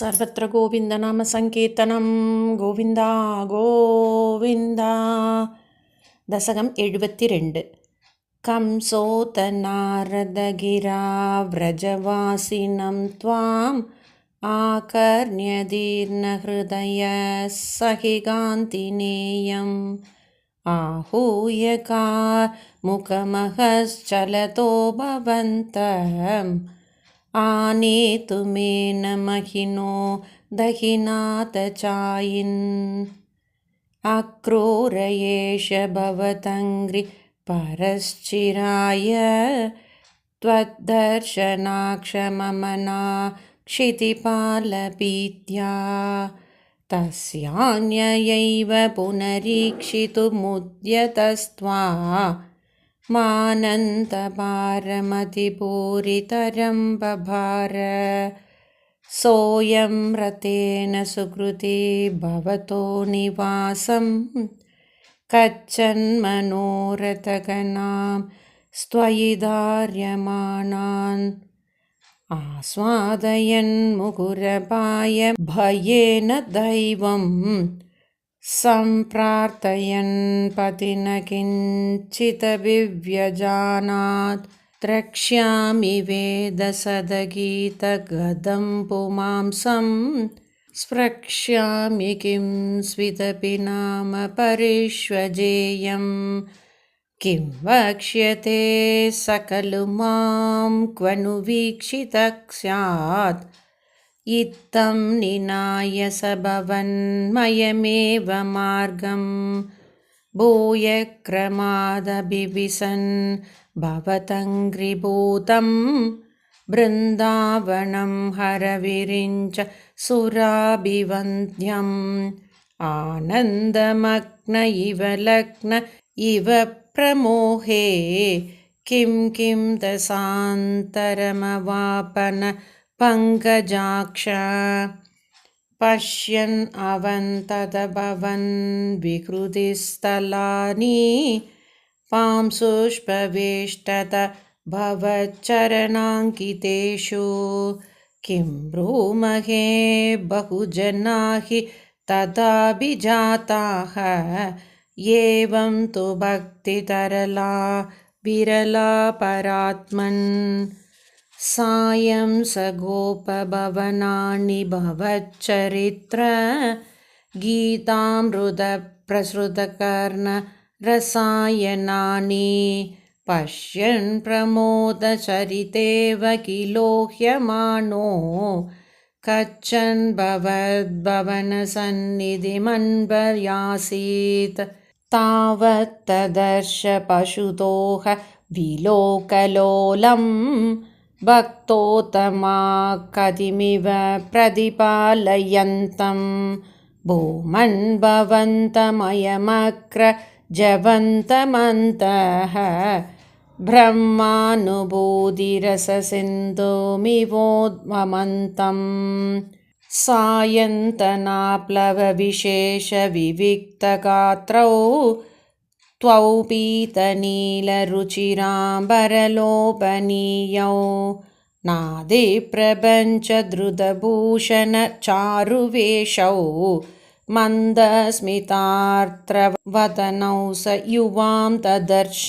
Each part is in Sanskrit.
സർവത്ര ഗോവിന്ദനാമ സങ്കീർത്തനം ഗോവിന്ദ ഗോവിന്ദ. ദശകം എഴുപത്തിരണ്ട്. കംസോതനാരദഗിരാവ്രജവാസിനം ത്വാം ആകർണ്യദീർണഹൃദയ സഹികാന്തിനേയം ആഹൂയകാർ മുഖമഹശ്ചലതോ ഭവന്തം. आनेतु मे न महिनो दहिनाथ चायिन् अक्रूरयेष भवतङ्घ्रि परश्चिराय त्वद्दर्शनाक्षममना क्षितिपालपीत्या। तस्यान्ययैव पुनरीक्षितुमुद्यतस्त्वा मानन्तपारमतिपूरितरं बभार सोऽयं रतेन सुकृती भवतो निवासं। कच्छन्मनोरथगणां स्त्वयि धार्यमाणान् आस्वादयन्मुकुरपाय भयेन दैवम् सम्प्रार्थयन् पतिन किञ्चिदभिव्यजानात् द्रक्ष्यामि वेदसदगीतगदं पुमांसं स्प्रक्ष्यामि किं स्विदपि नाम परिष्वजेयं। किं वक्ष्यते सकलु मां क्व नु वीक्षितः स्यात् इत्थं निनाय स भवन्मयमेव मार्गं भूयक्रमादभिविशन् भवतङ्घ्रिभूतं बृन्दावनं हरविरिञ्च सुराभिवन्द्यम् आनन्दमग्न इव लग्न इव प्रमोहे। किं किं दशान्तरमवापन पङ्कजाक्ष। पश्यन् अवन्तदभवन् विकृतिस्थलानि। पांसुष्पवेष्टत भवच्चरणाङ्कितेषु। किं ब्रूमहे बहुजना हि तथाभिजाताः एवं तु भक्तितरला विरला परात्मन् सायं स गोपभवनानि भवच्चरित्र गीतामृतप्रसृतकर्णरसायनानि पश्यन् प्रमोदचरितेव किलोह्यमानो कच्छन् भवद्भवनसन्निधिमन्वर्यासीत् तावत्तदर्श पशुतोह विलोकलोलम् भक्तोत्तमा कतिमिव प्रतिपालयन्तं भूमन् भवन्तमयमक्र जवन्तमन्तः ब्रह्मानुभूतिरससिन्धुमिवोद्वमन्तं सायन्तनाप्लवविशेषविविक्तगात्रौ त्वौ पीतनीलरुचिराम्बरलोपनीयौ नादिप्रपञ्चधृतभूषणचारुवेषौ मन्दस्मितार्त्रवदनौ स युवां ददर्श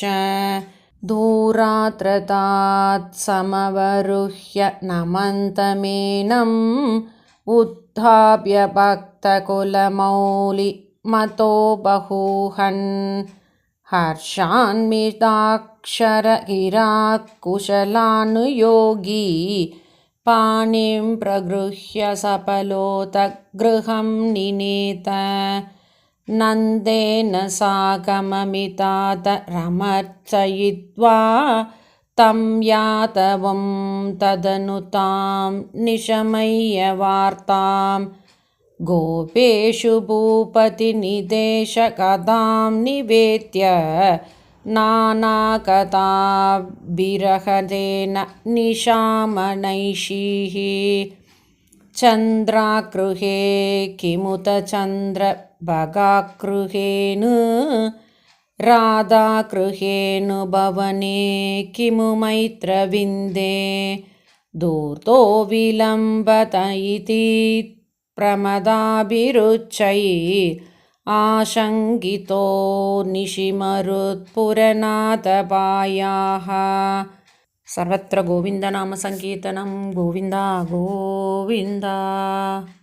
दूरात्रतात् समवरुह्य नमन्तमेनम् उत्थाप्य भक्तकुलमौलिमतो बहूहन् हर्षान्विताक्षरगिराकुशलानुयोगी पाणिं प्रगृह्य सफलोतगृहं निनेत। नन्देन साकममितादरमर्चयित्वा तं यातवं तदनु तां निशमय्यवार्तां गोपेषु भूपतिनिदेशकथां निवेद्य नानाकथाभिरहदेन निशामनैषीः। चन्द्राकृहे किमुत चन्द्रभगाकृहेन राधाकृहेनु भवने किमु मैत्रविन्दे। धूर्तो विलम्बत इति प्रमदाभिरुच्चै आशङ्कितो निशिमरुत्पुरनाथपायाः। सर्वत्र गोविन्दनामसङ्कीर्तनं गोविन्दा गोविन्दा